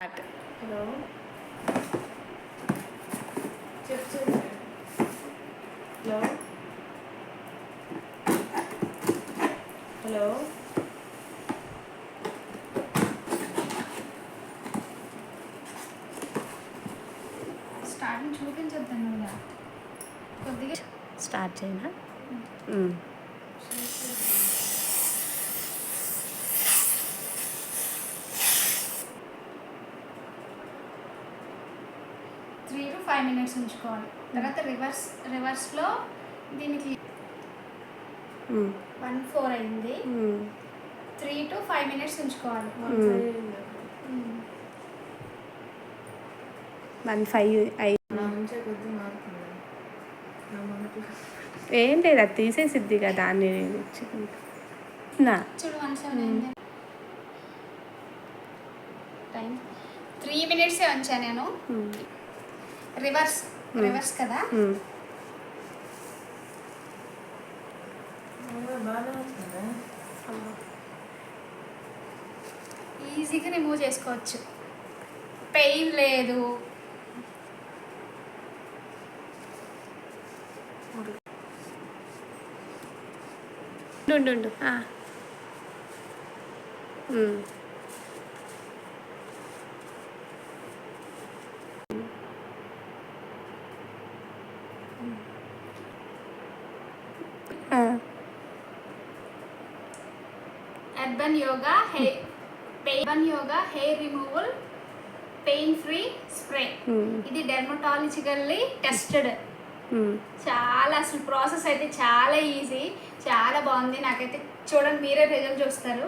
Hello hello hello starting చూపించొద్దాను కొద్దిగా start చేయనా? త్రీ టు ఫైవ్ మినిట్స్ ఉంచుకోవాలి. తర్వాత రివర్స్ రివర్స్లో దీనికి వన్ ఫోర్ అయింది. త్రీ టు ఫైవ్ మినిట్స్ ఉంచుకోవాలి. వన్ ఫైవ్ నా మనకు ఏం లేదు అది తీసేసిద్ది కదా దాన్ని ఇచ్చుకుంటా నా. చూడు వన్ సెవెన్ అయింది. టైం త్రీ మినిట్సే ఉంచా నేను. రివర్స్ రివర్స్ కదా? ఈజీగా రిమూవ్ చేసుకోవచ్చు. పెయిన్ లేదు. ఉండు urban yoga hair pain yoga hair removal pain free spray. ఇది డెర్మటాలజికల్లీ టెస్టెడ్ ఉమ్. చాలా అసలు ప్రాసెస్ అయితే చాలా ఈజీ చాలా బాగుంది. నాకైతే చూడండి మీరే రిజల్ట్ చూస్తారు.